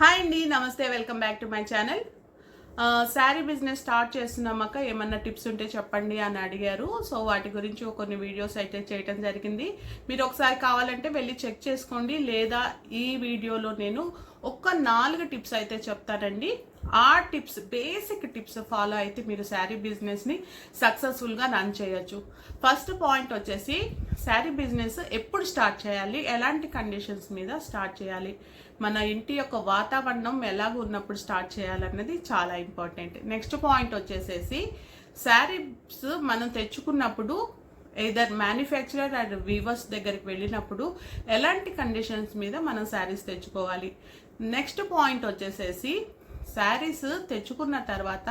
Hi అండి నమస్తే welcome back to my channel. Sari business start చేస్తున్నామక్క ఏమన్నా టిప్స్ ఉంటే చెప్పండి అని అడిగారు. సో వాటి గురించి కొన్ని వీడియోస్ అయితే చేయటం జరిగింది. మీరు ఒకసారి కావాలంటే వెళ్ళి చెక్ చేసుకోండి లేదా ఈ వీడియోలో నేను ఒక్క నాలుగు టిప్స్ అయితే చెప్తానండి. ఆ టిప్స్ బేసిక్ టిప్స్ ఫాలో అయితే మీరు శారీ బిజినెస్ని సక్సెస్ఫుల్గా రన్ చేయొచ్చు. ఫస్ట్ పాయింట్ వచ్చేసి శారీ బిజినెస్ ఎప్పుడు స్టార్ట్ చేయాలి? ఎలాంటి కండిషన్స్ మీద స్టార్ట్ చేయాలి? మన ఇంటి యొక్క వాతావరణం ఎలాగ ఉన్నప్పుడు స్టార్ట్ చేయాలన్నది చాలా ఇంపార్టెంట్ నెక్స్ట్ పాయింట్ వచ్చేసేసి శారీస్ మనం తెచ్చుకున్నప్పుడు ఏదర్ మ్యానుఫ్యాక్చరర్ అండ్ వీవర్స్ దగ్గరికి వెళ్ళినప్పుడు ఎలాంటి కండిషన్స్ మీద మనం శారీస్ తెచ్చుకోవాలి? నెక్స్ట్ పాయింట్ వచ్చేసేసి శారీస్ తెచ్చుకున్న తర్వాత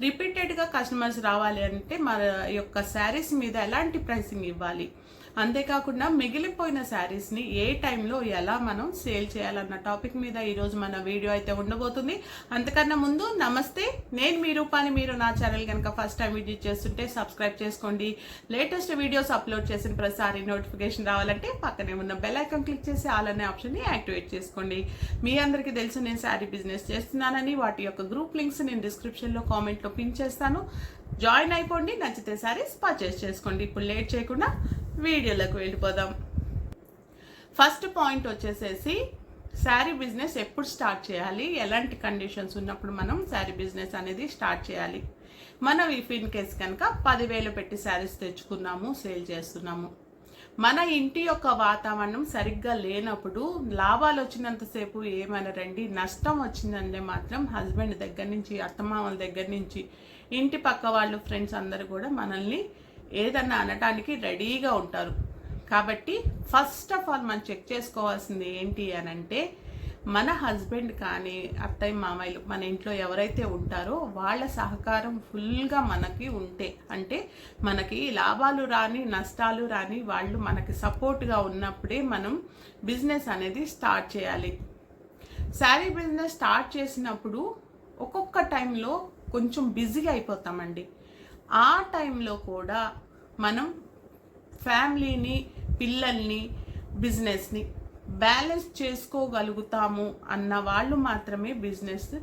రిపీటెడ్గా కస్టమర్స్ రావాలి అంటే మన యొక్క శారీస్ మీద ఎలాంటి ప్రైసింగ్ ఇవ్వాలి? అంతేకాకుండా మిగిలిపోయిన శారీస్ని ఏ టైంలో ఎలా మనం సేల్ చేయాలన్న టాపిక్ మీద ఈరోజు మన వీడియో అయితే ఉండబోతుంది. అంతకన్నా ముందు నమస్తే నేను మీ రూపాన్ని మీరు నా ఛానల్ కనుక ఫస్ట్ టైం విజిట్ చేస్తుంటే సబ్స్క్రైబ్ చేసుకోండి. లేటెస్ట్ వీడియోస్ అప్లోడ్ చేసిన ప్రతిసారి నోటిఫికేషన్ రావాలంటే పక్కనే ఉన్న బెల్ ఐకాన్ క్లిక్ చేసి ఆల్ అనే ఆప్షన్ని యాక్టివేట్ చేసుకోండి. మీ అందరికీ తెలుసు నేను శారీ బిజినెస్ చేస్తున్నానని వాటి యొక్క గ్రూప్ లింక్స్ నేను డిస్క్రిప్షన్లో కామెంట్లో పిన్ చేస్తాను. జాయిన్ అయిపోండి నచ్చితే శారీస్ పర్చేస్ చేసుకోండి. ఇప్పుడు లేట్ చేయకుండా వీడియోలోకి వెళ్ళిపోదాం. ఫస్ట్ పాయింట్ వచ్చేసేసి శారీ బిజినెస్ ఎప్పుడు స్టార్ట్ చేయాలి? ఎలాంటి కండిషన్స్ ఉన్నప్పుడు మనం శారీ బిజినెస్ అనేది స్టార్ట్ చేయాలి? మనం ఈ ఫిన్ కేస్ కనుక పదివేలు పెట్టి శారీస్ తెచ్చుకున్నాము సేల్ చేస్తున్నాము. మన ఇంటి యొక్క వాతావరణం సరిగ్గా లేనప్పుడు లాభాలు వచ్చినంతసేపు ఏమనరండి? నష్టం వచ్చిందంటే మాత్రం హస్బెండ్ దగ్గర నుంచి అత్తమామల దగ్గర నుంచి ఇంటి పక్క వాళ్ళు ఫ్రెండ్స్ అందరూ కూడా మనల్ని ఏదన్నా అనటానికి రెడీగా ఉంటారు. కాబట్టి ఫస్ట్ ఆఫ్ ఆల్ మనం చెక్ చేసుకోవాల్సింది ఏంటి అని అంటే మన హస్బెండ్ కానీ అత్తయ్య మామయ్యలు మన ఇంట్లో ఎవరైతే ఉంటారో వాళ్ళ సహకారం ఫుల్గా మనకి ఉంటే అంటే మనకి లాభాలు రాని నష్టాలు రాని వాళ్ళు మనకి సపోర్ట్గా ఉన్నప్పుడే మనం బిజినెస్ అనేది స్టార్ట్ చేయాలి. శారీ బిజినెస్ స్టార్ట్ చేసినప్పుడు ఒక్కొక్క టైంలో కొంచెం బిజీగా అయిపోతామండి. ఆ టైంలో కూడా మనం ఫ్యామిలీని పిల్లల్ని బిజినెస్ని బ్యాలెన్స్ చేసుకోగలుగుతాము అన్న వాళ్ళు మాత్రమే బిజినెస్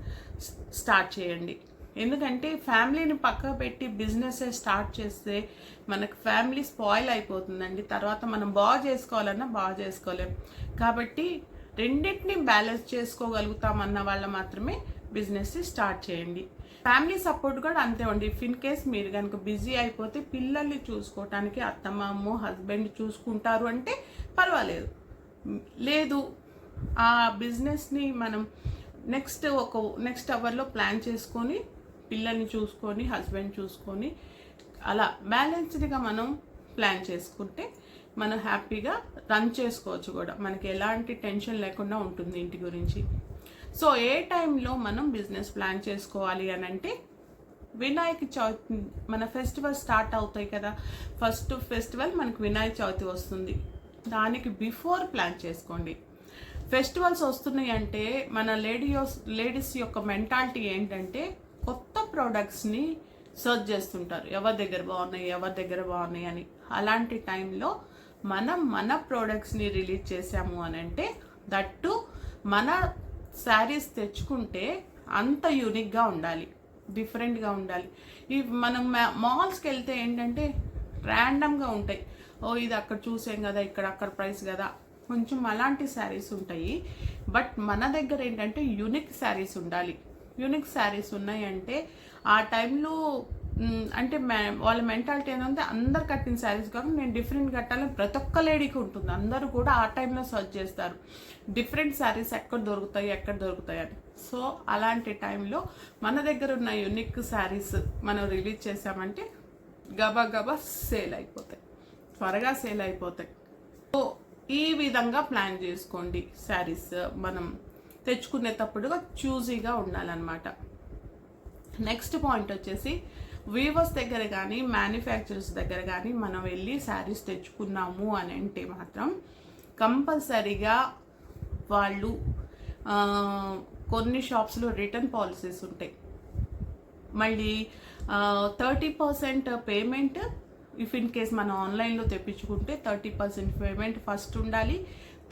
స్టార్ట్ చేయండి. ఎందుకంటే ఫ్యామిలీని పక్క పెట్టి బిజినెస్ స్టార్ట్ చేస్తే మనకు ఫ్యామిలీ స్పాయిల్ అయిపోతుందండి. తర్వాత మనం బాగా చేసుకోవాలన్నా బాగా చేసుకోలేం. కాబట్టి రెండింటిని బ్యాలెన్స్ చేసుకోగలుగుతామన్న వాళ్ళు మాత్రమే బిజినెస్ స్టార్ట్ చేయండి. ఫ్యామిలీ సపోర్ట్ కూడా అంతే ఉండి. ఇఫ్ ఇన్ కేస్ మీరు కనుక బిజీ అయిపోతే పిల్లల్ని చూసుకోవటానికి అత్తమామ హస్బెండ్ చూసుకుంటారు అంటే పర్వాలేదు. లేదు ఆ బిజినెస్ని మనం నెక్స్ట్ ఒక నెక్స్ట్ అవర్లో ప్లాన్ చేసుకొని పిల్లల్ని చూసుకొని హస్బెండ్ చూసుకొని అలా బ్యాలెన్స్డ్గా మనం ప్లాన్ చేసుకుంటే మనం హ్యాపీగా రన్ చేసుకోవచ్చు కూడా. మనకి ఎలాంటి టెన్షన్ లేకుండా ఉంటుంది ఇంటి గురించి. సో ఏ టైంలో మనం బిజినెస్ ప్లాన్ చేసుకోవాలి అని అంటే వినాయక చవితి మన ఫెస్టివల్ స్టార్ట్ అవుతాయి కదా ఫస్ట్ ఫెస్టివల్ మనకు వినాయక చవితి వస్తుంది. దానికి బిఫోర్ ప్లాన్ చేసుకోండి. ఫెస్టివల్స్ వస్తున్నాయి అంటే మన లేడీస్ లేడీస్ యొక్క మెంటాలిటీ ఏంటంటే కొత్త ప్రోడక్ట్స్ని సర్చ్ చేస్తుంటారు. ఎవరి దగ్గర బాగున్నాయి ఎవరి దగ్గర బాగున్నాయి అని. అలాంటి టైంలో మనం మన ప్రోడక్ట్స్ని రిలీజ్ చేసాము అని అంటే దట్టు మన శారీస్ తెచ్చుకుంటే అంత యూనిక్గా ఉండాలి. డిఫరెంట్గా ఉండాలి. ఈ మనం మాల్స్కి వెళ్తే ఏంటంటే ర్యాండమ్గా ఉంటాయి. ఓ ఇది అక్కడ చూసాం కదా ఇక్కడ అక్కడ ప్రైస్ కదా. కొంచెం అలాంటి శారీస్ ఉంటాయి. బట్ మన దగ్గర ఏంటంటే యూనిక్ శారీస్ ఉండాలి. యూనిక్ శారీస్ ఉన్నాయంటే ఆ టైంలో అంటే వాళ్ళ మెంటాలిటీ ఏంటంటే అందరు కట్టిన శారీస్ కాకుండా నేను డిఫరెంట్ కట్టాలని ప్రతి ఒక్క లేడీకి ఉంటుంది. అందరూ కూడా ఆ టైంలో సర్చ్ చేస్తారు. డిఫరెంట్ శారీస్ ఎక్కడ దొరుకుతాయి ఎక్కడ దొరుకుతాయి అని. సో అలాంటి టైంలో మన దగ్గర ఉన్న యునిక్ శారీస్ మనం రిలీజ్ చేసామంటే గబా గబా సేల్ అయిపోతాయి. త్వరగా సేల్ అయిపోతాయి. సో ఈ విధంగా ప్లాన్ చేసుకోండి శారీస్ మనం తెచ్చుకునేటప్పుడుగా చూజీగా ఉండాలన్నమాట. నెక్స్ట్ పాయింట్ వచ్చేసి వీవర్స్ దగ్గర కానీ మ్యానుఫ్యాక్చరర్స్ దగ్గర కానీ మనం వెళ్ళి శారీస్ తెచ్చుకున్నాము అని అంటే మాత్రం కంపల్సరీగా వాళ్ళు కొన్ని షాప్స్లో రిటర్న్ పాలసీస్ ఉంటాయి. మళ్ళీ thirty percent payment if in case మనం ఆన్లైన్లో తెప్పించుకుంటే థర్టీ పర్సెంట్ పేమెంట్ ఫస్ట్ ఉండాలి.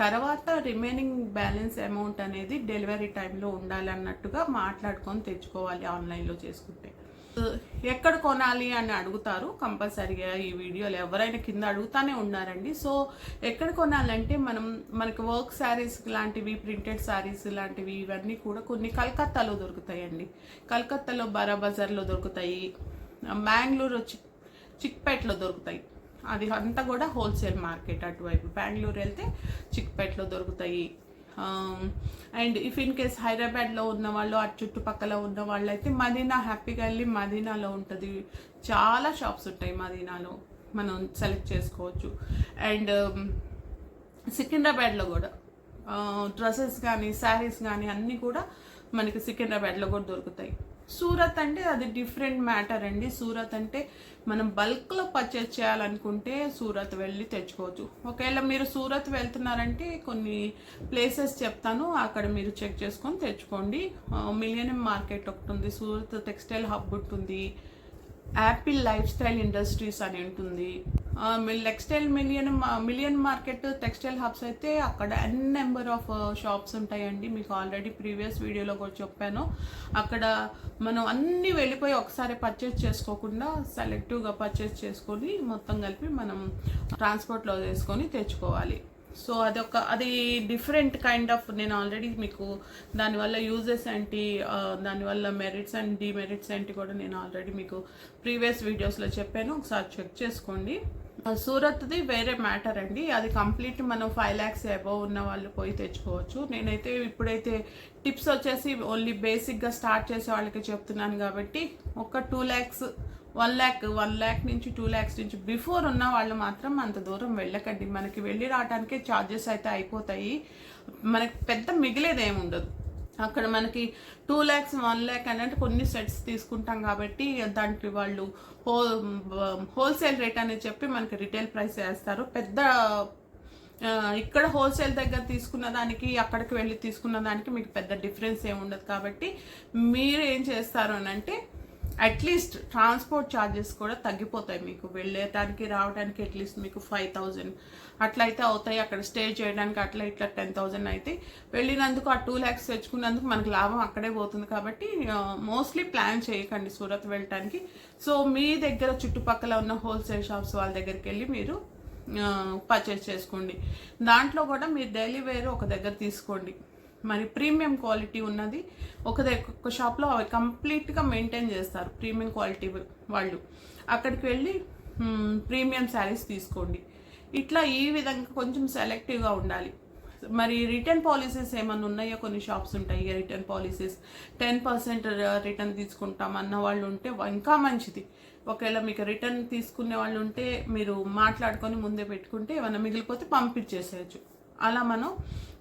తర్వాత రిమైనింగ్ బ్యాలెన్స్ అమౌంట్ అనేది డెలివరీ టైంలో ఉండాలి అన్నట్టుగా మాట్లాడుకొని తెచ్చుకోవాలి ఆన్లైన్లో చేసుకుంటే. ఎక్కడ కొనాలి అని అడుగుతారు కంపల్సరీగా ఈ వీడియోలో. ఎవరైనా కింద అడుగుతానే ఉన్నారండి. సో ఎక్కడ కొనాలంటే మనం మనకి వర్క్ శారీస్ లాంటివి ప్రింటెడ్ శారీస్ లాంటివి ఇవన్నీ కూడా కొన్ని కలకత్తాలో దొరుకుతాయండి. కలకత్తాలో బారా బజార్లో దొరుకుతాయి. మ్యాంగ్లూరు చిక్ చిక్పేట్లో దొరుకుతాయి. అది అంతా కూడా హోల్సేల్ మార్కెట్ అటువైపు. బెంగళూరు వెళ్తే చిక్పేట్లో దొరుకుతాయి. అండ్ ఇఫ్ ఇన్ కేస్ హైదరాబాద్లో ఉన్న వాళ్ళు అటు చుట్టుపక్కల ఉన్న వాళ్ళు అయితే మదీనా హ్యాపీగా వెళ్ళి మదీనాలో ఉంటుంది. చాలా షాప్స్ ఉంటాయి మదీనాలో. మనం సెలెక్ట్ చేసుకోవచ్చు. అండ్ um, సికింద్రాబాద్లో కూడా డ్రెస్సెస్ కానీ శారీస్ కానీ అన్నీ కూడా మనకి సికింద్రాబాద్లో కూడా దొరుకుతాయి. సూరత్ అంటే అది డిఫరెంట్ మ్యాటర్ అండి. సూరత్ అంటే మనం బల్క్లో పర్చేస్ చేయాలనుకుంటే సూరత్ వెళ్ళి తెచ్చుకోవచ్చు. ఒకవేళ మీరు సూరత్ వెళ్తున్నారంటే కొన్ని ప్లేసెస్ చెప్తాను అక్కడ మీరు చెక్ చేసుకొని తెచ్చుకోండి. మిలియనం మార్కెట్ ఒకటి ఉంది సూరత్ టెక్స్టైల్ హబ్ ఉంటుంది యాపిల్ లైఫ్ స్టైల్ ఇండస్ట్రీస్ అని ఉంటుంది. Textile million million market textile hubs అయితే అక్కడ ఎన్ నెంబర్ ఆఫ్ షాప్స్ ఉంటాయండి. మీకు ఆల్రెడీ ప్రీవియస్ వీడియోలో కూడా చెప్పాను. అక్కడ మనం అన్నీ వెళ్ళిపోయి ఒకసారి పర్చేస్ చేసుకోకుండా సెలెక్టివ్గా పర్చేస్ చేసుకొని మొత్తం కలిపి మనం ట్రాన్స్పోర్ట్లో వేసుకొని తెచ్చుకోవాలి. సో అదొక అది డిఫరెంట్ కైండ్ ఆఫ్ నేను ఆల్రెడీ మీకు దానివల్ల యూజెస్ ఏంటి దానివల్ల మెరిట్స్ అండ్ డిమెరిట్స్ ఏంటి కూడా నేను ఆల్రెడీ మీకు ప్రీవియస్ వీడియోస్లో చెప్పాను. ఒకసారి చెక్ చేసుకోండి. సూరత్ది వేరే మ్యాటర్ అండి. అది కంప్లీట్ మనం ఫైవ్ ల్యాక్స్ అబవ్ ఉన్న వాళ్ళు పోయి తెచ్చుకోవచ్చు. నేనైతే ఇప్పుడైతే టిప్స్ వచ్చేసి ఓన్లీ బేసిక్గా స్టార్ట్ చేసే వాళ్ళకి చెప్తున్నాను కాబట్టి ఒక two lakhs one lakh one lakh నుంచి టూ ల్యాక్స్ నుంచి బిఫోర్ ఉన్న వాళ్ళు మాత్రం అంత దూరం వెళ్ళకండి. మనకి వెళ్ళి రావడానికే ఛార్జెస్ అయితే అయిపోతాయి. మనకి పెద్ద మిగిలేది ఏమి ఉండదు. అక్కడ మనకి టూ ల్యాక్స్ వన్ ల్యాక్ అని అంటే కొన్ని సెట్స్ తీసుకుంటాం కాబట్టి దానికి వాళ్ళు హో హోల్సేల్ రేట్ అనేది చెప్పి మనకి రిటైల్ ప్రైస్ వేస్తారు. పెద్ద ఇక్కడ హోల్సేల్ దగ్గర తీసుకున్న దానికి అక్కడికి వెళ్ళి తీసుకున్న దానికి మీకు పెద్ద డిఫరెన్స్ ఏమి ఉండదు. కాబట్టి మీరు ఏం చేస్తారు అని అంటే అట్లీస్ట్ ట్రాన్స్పోర్ట్ ఛార్జెస్ కూడా తగ్గిపోతాయి మీకు. వెళ్ళేటానికి రావడానికి అట్లీస్ట్ మీకు ఫైవ్ థౌజండ్ అట్లా అయితే అవుతాయి. అక్కడ స్టే చేయడానికి అట్లా ఇట్లా టెన్ థౌజండ్ అయితే వెళ్ళినందుకు ఆ టూ ల్యాక్స్ తెచ్చుకున్నందుకు మనకు లాభం అక్కడే పోతుంది కాబట్టి మోస్ట్లీ ప్లాన్ చేయకండి సూరత్ వెళ్ళటానికి. సో మీ దగ్గర చుట్టుపక్కల ఉన్న హోల్సేల్ షాప్స్ వాళ్ళ దగ్గరికి వెళ్ళి మీరు పర్చేస్ చేసుకోండి. దాంట్లో కూడా మీరు డైలీ వేర్ ఒక దగ్గర తీసుకోండి. మరి ప్రీమియం క్వాలిటీ ఉన్నది. ఒక ఒక్క షాప్లో అవి కంప్లీట్గా మెయింటైన్ చేస్తారు ప్రీమియం క్వాలిటీ వాళ్ళు. అక్కడికి వెళ్ళి ప్రీమియం శారీస్ తీసుకోండి. ఇట్లా ఈ విధంగా కొంచెం సెలెక్టివ్గా ఉండాలి. మరి రిటర్న్ పాలసీస్ ఏమైనా ఉన్నాయో? కొన్ని షాప్స్ ఉంటాయి. Return policies ten percent return తీసుకుంటాం అన్న వాళ్ళు ఉంటే ఇంకా మంచిది. ఒకవేళ మీకు రిటర్న్ తీసుకునే వాళ్ళు ఉంటే మీరు మాట్లాడుకొని ముందే పెట్టుకుంటే ఏమైనా మిగిలిపోతే పంపించేసేయచ్చు. అలా మనం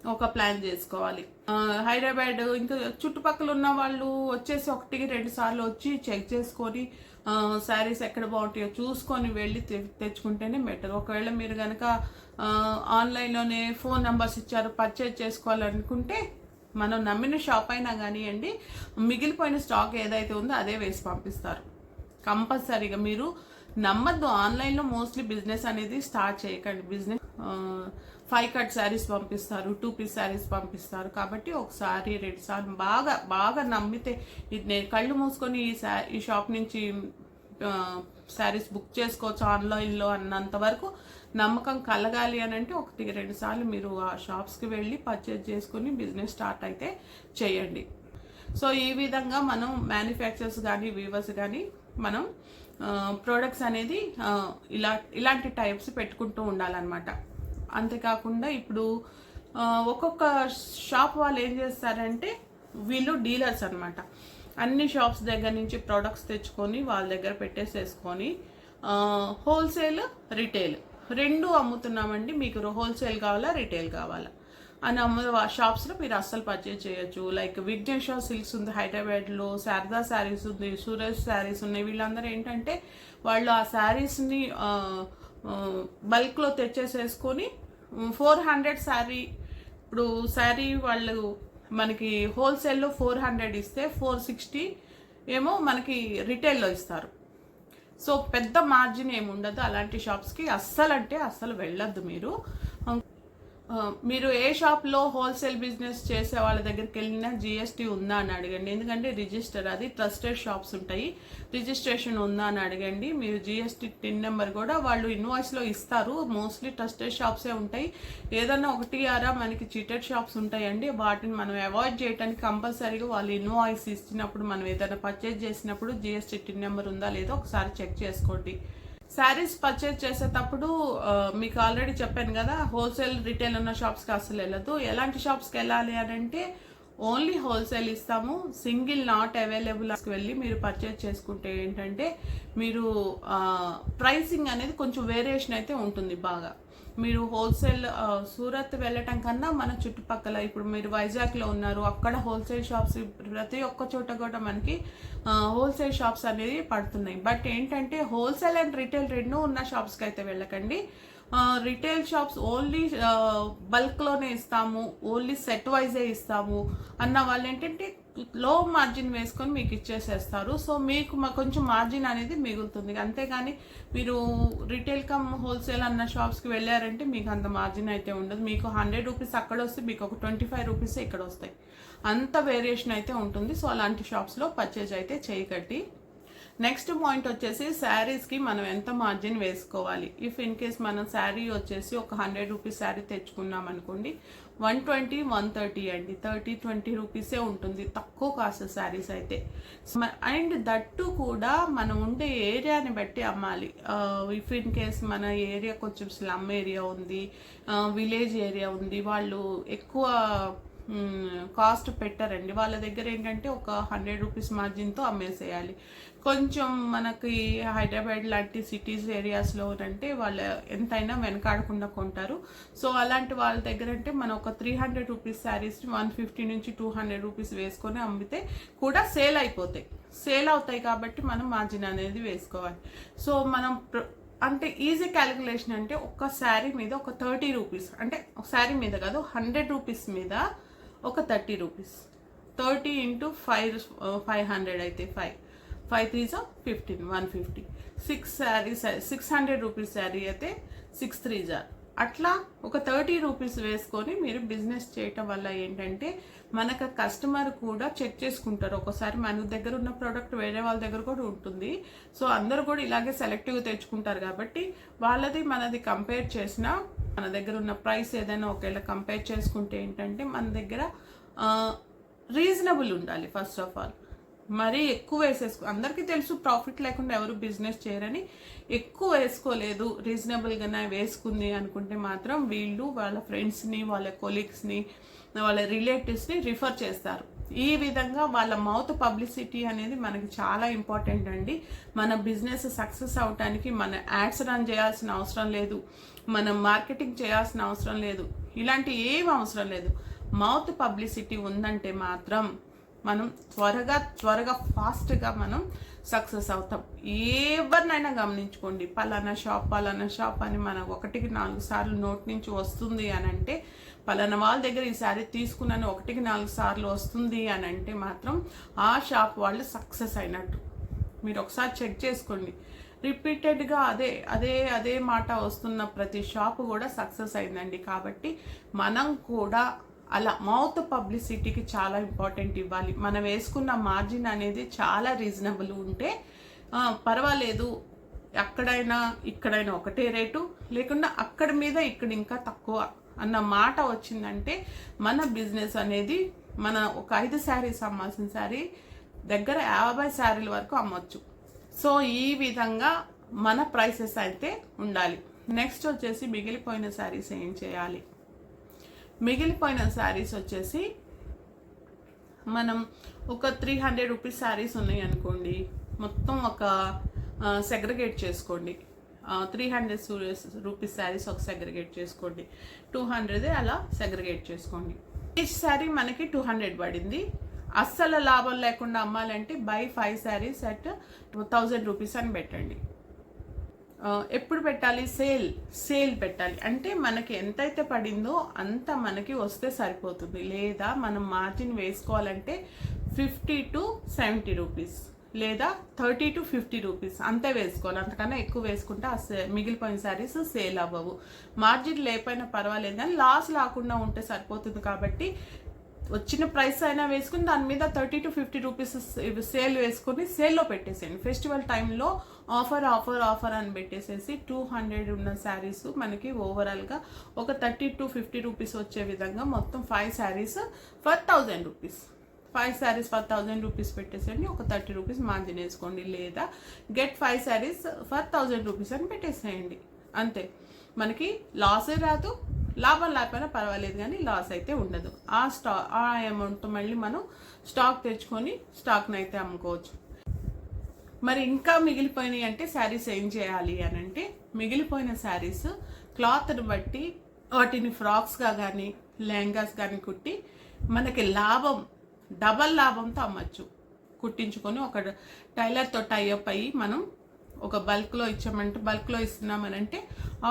ఒక ప్లాన్ చేసుకోవాలి. హైదరాబాద్ ఇంకా చుట్టుపక్కల ఉన్న వాళ్ళు వచ్చేసి ఒకటికి రెండు సార్లు వచ్చి చెక్ చేసుకొని శారీస్ ఎక్కడ బాగుంటాయో చూసుకొని వెళ్ళి తె- తెచ్చుకుంటేనే బెటర్ ఒకవేళ మీరు కనుక ఆన్లైన్లోనే ఫోన్ నెంబర్స్ ఇచ్చారు పర్చేజ్ చేసుకోవాలనుకుంటే మనం నమ్మిన షాప్ అయినా కానివ్వండి మిగిలిపోయిన స్టాక్ ఏదైతే ఉందో అదే వేసి పంపిస్తారు. కంపల్సరీగా మీరు నమ్మద్దు. ఆన్లైన్లో మోస్ట్లీ బిజినెస్ అనేది స్టార్ట్ చేయకండి. బిజినెస్ ఫైవ్ కట్ శారీస్ పంపిస్తారు టూ పీస్ శారీస్ పంపిస్తారు. కాబట్టి ఒకసారి రెండు సార్లు బాగా బాగా నమ్మితే ఇది నేను కళ్ళు మూసుకొని ఈ శా ఈ షాప్ నుంచి శారీస్ బుక్ చేసుకోవచ్చు ఆన్లైన్లో అన్నంత వరకు నమ్మకం కలగాలి అని అంటే ఒకటి రెండు సార్లు మీరు ఆ షాప్స్కి వెళ్ళి పర్చేజ్ చేసుకుని బిజినెస్ స్టార్ట్ అయితే చేయండి. సో ఈ విధంగా మనం మ్యానుఫ్యాక్చర్స్ కానీ వీవర్స్ కానీ మనం ప్రోడక్ట్స్ అనేది ఇలా ఇలాంటి టైప్స్ పెట్టుకుంటూ ఉండాలన్నమాట. అంతేకాకుండా ఇప్పుడు ఒక్కొక్క షాప్ వాళ్ళు ఏం చేస్తారంటే వీళ్ళు డీలర్స్ అనమాట అన్ని షాప్స్ దగ్గర నుంచి ప్రోడక్ట్స్ తెచ్చుకొని వాళ్ళ దగ్గర పెట్టేసేసుకొని హోల్సేల్ రిటైల్. రెండు అమ్ముతున్నామండి. మీకు హోల్సేల్ కావాలా రిటైల్ కావాలా? అని అమ్ము షాప్స్లో మీరు అస్సలు పర్చేజ్ చేయొచ్చు. లైక్ విఘ్నేశ్వర సిల్క్స్ ఉంది హైదరాబాద్లో శారదా శారీస్ ఉంది సూరజ్ శారీస్ ఉన్నాయి. వీళ్ళందరూ ఏంటంటే వాళ్ళు ఆ శారీస్ని బల్క్లో తెచ్చేసేసుకొని ఫోర్ హండ్రెడ్ శారీ ఇప్పుడు శారీ వాళ్ళు మనకి హోల్సేల్లో ఫోర్ హండ్రెడ్ ఇస్తే ఫోర్ సిక్స్టీ ఏమో మనకి రిటైల్లో ఇస్తారు. సో పెద్ద మార్జిన్ ఏమి ఉండదు అలాంటి షాప్స్కి అస్సలు అంటే అస్సలు వెళ్ళొద్దు మీరు. మీరు ఏ షాప్లో హోల్సేల్ బిజినెస్ చేసే వాళ్ళ దగ్గరికి వెళ్ళినా జిఎస్టీ ఉందా అని అడగండి. ఎందుకంటే రిజిస్టర్ అది ట్రస్టెడ్ షాప్స్ ఉంటాయి. రిజిస్ట్రేషన్ ఉందా అని అడగండి. మీరు జిఎస్టీ టిన్ నెంబర్ కూడా వాళ్ళు ఇన్వాయిస్లో ఇస్తారు. మోస్ట్లీ ట్రస్టెడ్ షాప్సే ఉంటాయి. ఏదన్నా ఒకటి ఆరా మనకి చీటెడ్ షాప్స్ ఉంటాయండి. వాటిని మనం అవాయిడ్ చేయడానికి కంపల్సరీగా వాళ్ళు ఇన్వాయిస్ ఇచ్చినప్పుడు మనం ఏదైనా పర్చేజ్ చేసినప్పుడు జిఎస్టీ టిన్ నెంబర్ ఉందా లేదో ఒకసారి చెక్ చేసుకోండి. శారీస్ పర్చేజ్ చేసేటప్పుడు మీకు ఆల్రెడీ చెప్పాను కదా హోల్సేల్ రిటైల్ ఉన్న షాప్స్కి అసలు వెళ్ళదు ఎలాంటి షాప్స్కి వెళ్ళాలి అని అంటే ఓన్లీ హోల్సేల్ ఇస్తాము. సింగిల్ నాట్ అవైలబుల్ వెళ్ళి మీరు పర్చేజ్ చేసుకుంటే ఏంటంటే మీరు ప్రైసింగ్ అనేది కొంచెం వేరియేషన్ అయితే ఉంటుంది బాగా. మీరు హోల్సేల్ సూరత్ వెళ్ళటం కన్నా మన చుట్టుపక్కల ఇప్పుడు మీరు వైజాగ్లో ఉన్నారు అక్కడ హోల్సేల్ షాప్స్ ప్రతి ఒక్క చోట కూడా మనకి హోల్సేల్ షాప్స్ అనేది పడుతున్నాయి. బట్ ఏంటంటే హోల్సేల్ అండ్ రిటైల్ రెండు ఉన్న షాప్స్కి అయితే వెళ్ళకండి. రిటైల్ షాప్స్ ఓన్లీ బల్క్లోనే ఇస్తాము ఓన్లీ సెట్ వైజే ఇస్తాము. అన్న వాళ్ళు ఏంటంటే లో మార్జిన్ వేసుకొని మీకు ఇచ్చేసేస్తారు. సో మీకు మా- కొంచెం మార్జిన్ అనేది మిగులుతుంది. అంతేగాని మీరు రిటైల్ కమ్ హోల్సేల్ అన్న షాప్స్కి వెళ్ళారంటే మీకు అంత మార్జిన్ అయితే ఉండదు. మీకు హండ్రెడ్ రూపీస్ అక్కడ వస్తే మీకు ఒక ట్వంటీ ఫైవ్ రూపీస్ ఇక్కడ వస్తాయి. అంత వేరియేషన్ అయితే ఉంటుంది. సో అలాంటి షాప్స్లో పర్చేజ్ అయితే చేయకట్టి నెక్స్ట్ పాయింట్ వచ్చేసి శారీస్కి మనం ఎంత మార్జిన్ వేసుకోవాలి? ఇఫ్ ఇన్ కేస్ మనం శారీ వచ్చేసి ఒక హండ్రెడ్ రూపీస్ శారీ తెచ్చుకున్నాం అనుకోండి వన్ ట్వంటీ వన్ థర్టీ అండి. థర్టీ ట్వంటీ రూపీసే ఉంటుంది. తక్కువ కాస్ట్ శారీస్ అయితే. అండ్ దట్టు కూడా మనం ఉండే ఏరియాని బట్టి అమ్మాలి. ఇఫ్ ఇన్ కేస్ మన ఏరియా కొంచెం స్లమ్ ఏరియా ఉంది uh, విలేజ్ ఏరియా ఉంది వాళ్ళు ఎక్కువ కాస్ట్ పెట్టారండి. వాళ్ళ దగ్గర ఏంటంటే ఒక హండ్రెడ్ రూపీస్ మార్జిన్తో అమ్మేసేయాలి. కొంచెం మనకి హైదరాబాద్ లాంటి సిటీస్ ఏరియాస్లో అంటే వాళ్ళు ఎంతైనా వెనకాడకుండా కొంటారు. సో అలాంటి వాళ్ళ దగ్గర అంటే మనం ఒక three hundred rupees saris one fifty నుంచి టూ హండ్రెడ్ రూపీస్ వేసుకొని అమ్మితే కూడా సేల్ అయిపోతాయి. సేల్ అవుతాయి కాబట్టి మనం మార్జిన్ అనేది వేసుకోవాలి. సో మనం అంటే ఈజీ క్యాలిక్యులేషన్ అంటే ఒక శారీ మీద ఒక థర్టీ రూపీస్ అంటే ఒక శారీ మీద కాదు హండ్రెడ్ రూపీస్ మీద ఒక thirty rupees thirty into five five hundred అయితే ఫైవ్ ఫైవ్ త్రీ జా fifteen one fifty six sari six hundred rupees sari అయితే సిక్స్ త్రీ జా అట్లా ఒక థర్టీ రూపీస్ వేసుకొని మీరు బిజినెస్ చేయటం వల్ల ఏంటంటే మనకు కస్టమర్ కూడా చెక్ చేసుకుంటారు. ఒకసారి మన దగ్గర ఉన్న ప్రోడక్ట్ వేరే వాళ్ళ దగ్గర కూడా ఉంటుంది. సో అందరూ కూడా ఇలాగే సెలెక్టివ్గా తెచ్చుకుంటారు కాబట్టి వాళ్ళది మనది కంపేర్ చేసిన మన దగ్గర ఉన్న ప్రైస్ ఏదైనా ఒకవేళ కంపేర్ చేసుకుంటే ఏంటంటే మన దగ్గర రీజనబుల్ ఉండాలి ఫస్ట్ ఆఫ్ ఆల్ మరీ ఎక్కువ వేసేసుకో అందరికీ తెలుసు ప్రాఫిట్ లేకుండా ఎవరు బిజినెస్ చేయరని. ఎక్కువ వేసుకోలేదు రీజనబుల్గానే వేసుకుంది అనుకుంటే మాత్రం వీళ్ళు వాళ్ళ ఫ్రెండ్స్ని వాళ్ళ కొలీగ్స్ని వాళ్ళ రిలేటివ్స్ని రిఫర్ చేస్తారు. ఈ విధంగా వాళ్ళ మౌత్ పబ్లిసిటీ అనేది మనకి చాలా ఇంపార్టెంట్ అండి. మన బిజినెస్ సక్సెస్ అవటానికి మన యాడ్స్ రన్ చేయాల్సిన అవసరం లేదు. మనం మార్కెటింగ్ చేయాల్సిన అవసరం లేదు. ఇలాంటి ఏం అవసరం లేదు. మౌత్ పబ్లిసిటీ ఉందంటే మాత్రం మనం త్వరగా త్వరగా ఫాస్ట్గా మనం సక్సెస్ అవుతాం. ఎవరినైనా గమనించుకోండి. పలానా షాప్ పలానా షాప్ అని మనం ఒకటికి నాలుగు సార్లు నోట్ నుంచి వస్తుంది అని అంటే పలానా వాళ్ళ దగ్గర ఈ శారీ తీసుకున్నాను ఒకటికి నాలుగు సార్లు వస్తుంది అని అంటే మాత్రం ఆ షాప్ వాళ్ళు సక్సెస్ అయినట్టు. మీరు ఒకసారి చెక్ చేసుకోండి. రిపీటెడ్గా అదే అదే అదే మాట వస్తున్న ప్రతి షాప్ కూడా సక్సెస్ అయిందండి. కాబట్టి మనం కూడా అలా మౌత్ పబ్లిసిటీకి చాలా ఇంపార్టెంట్ ఇవ్వాలి. మనం వేసుకున్న మార్జిన్ అనేది చాలా రీజనబుల్ ఉంటే పర్వాలేదు. అక్కడైనా ఇక్కడైనా ఒకటే రేటు. లేకుండా అక్కడ మీద ఇక్కడ ఇంకా తక్కువ అన్న మాట వచ్చిందంటే మన బిజినెస్ అనేది మన ఒక ఐదు శారీస్ అమ్మాల్సిన శారీ దగ్గర యాభై శారీల వరకు అమ్మొచ్చు. సో ఈ విధంగా మన ప్రైసెస్ అయితే ఉండాలి. నెక్స్ట్ వచ్చేసి మిగిలిపోయిన శారీస్ ఏం చేయాలి? మిగిలిపోయిన శారీస్ వచ్చేసి మనం ఒక త్రీ హండ్రెడ్ రూపీస్ శారీస్ ఉన్నాయి అనుకోండి. మొత్తం ఒక సెగ్రిగేట్ చేసుకోండి. త్రీ హండ్రెడ్ రూపీస్ శారీస్ ఒక సెగ్రిగేట్ చేసుకోండి. టూ హండ్రెడ్ అలా సెగ్రిగేట్ చేసుకోండి. ఈచ్ శారీ మనకి టూ హండ్రెడ్ పడింది. అస్సలు లాభం లేకుండా అమ్మాలంటే buy five saris at thousand rupees అని పెట్టండి. ఎప్పుడు పెట్టాలి? సేల్ సేల్ పెట్టాలి. అంటే మనకి ఎంతైతే పడిందో అంత మనకి వస్తే సరిపోతుంది. లేదా మనం మార్జిన్ వేసుకోవాలంటే ఫిఫ్టీ టు సెవెంటీ రూపీస్ లేదా థర్టీ టు ఫిఫ్టీ రూపీస్ అంతే వేసుకోవాలి. అంతకన్నా ఎక్కువ వేసుకుంటే ఆ సే- మిగిలిపోయిన శారీస్ సేల్ అవ్వవు. మార్జిన్ లేకపోయినా పర్వాలేదు. కానీ లాస్ లేకుండా ఉంటే సరిపోతుంది కాబట్టి వచ్చిన ప్రైస్ అయినా వేసుకుని దాని మీద thirty to fifty rupees sale వేసుకొని సేల్లో పెట్టేసేయండి. ఫెస్టివల్ టైంలో ఆఫర్ ఆఫర్ ఆఫర్ అని పెట్టేసేసి టూ హండ్రెడ్ ఉన్న శారీస్ మనకి ఓవరాల్గా ఒక థర్టీ టు ఫిఫ్టీ రూపీస్ వచ్చే విధంగా మొత్తం five saris for thousand rupees five saris for thousand rupees పెట్టేసేయండి. ఒక థర్టీ రూపీస్ మార్జిన్ వేసుకోండి. లేదా get five saris for thousand rupees అని పెట్టేసేయండి. అంతే. మనకి లాసే రాదు లాభం లేకపోయినా పర్వాలేదు కానీ లాస్ అయితే ఉండదు. ఆ స్టా ఆ అమౌంట్ మళ్ళీ మనం స్టాక్ తెచ్చుకొని స్టాక్ని అయితే అమ్ముకోవచ్చు. మరి ఇంకా మిగిలిపోయినాయి అంటే శారీస్ ఏం చేయాలి అని అంటే మిగిలిపోయిన శారీస్ క్లాత్ని బట్టి వాటిని ఫ్రాక్స్గా కానీ లెహంగాస్ కానీ కుట్టి మనకి లాభం డబల్ లాభంతో అమ్మచ్చు. కుట్టించుకొని ఒక టైలర్తో టైఅప్ అయ్యి మనం ఒక బల్క్లో ఇచ్చామంటే బల్క్లో ఇస్తున్నామనంటే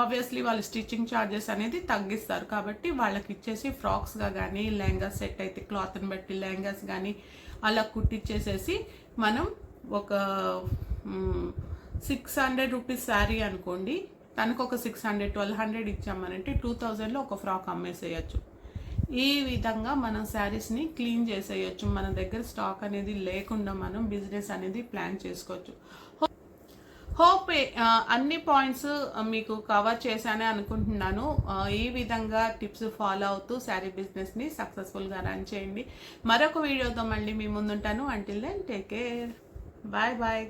ఆబ్వియస్లీ వాళ్ళు స్టిచ్చింగ్ ఛార్జెస్ అనేది తగ్గిస్తారు. కాబట్టి వాళ్ళకి ఇచ్చేసి ఫ్రాక్స్గా కానీ లెహంగా సెట్ అయితే క్లాత్ని బట్టి లెహంగాస్ కానీ అలా కుట్టించేసేసి మనం ఒక సిక్స్ హండ్రెడ్ రూపీస్ శారీ అనుకోండి. తనకు ఒక సిక్స్ హండ్రెడ్ ట్వెల్వ్ హండ్రెడ్ ఇచ్చామనంటే టూ థౌజండ్లో ఒక ఫ్రాక్ అమ్మేసేయచ్చు. ఈ విధంగా మనం శారీస్ని క్లీన్ చేసేయచ్చు. మన దగ్గర స్టాక్ అనేది లేకుండా మనం బిజినెస్ అనేది ప్లాన్ చేసుకోవచ్చు. హోప్ అన్ని పాయింట్స్ మీకు కవర్ చేశానే అనుకుంటున్నాను. ఈ విధంగా టిప్స్ ఫాలో అవుతూ శారీ బిజినెస్ని సక్సెస్ఫుల్గా రన్ చేయండి. మరొక వీడియోతో మళ్ళీ మీ ముందుంటాను. Until then take care bye bye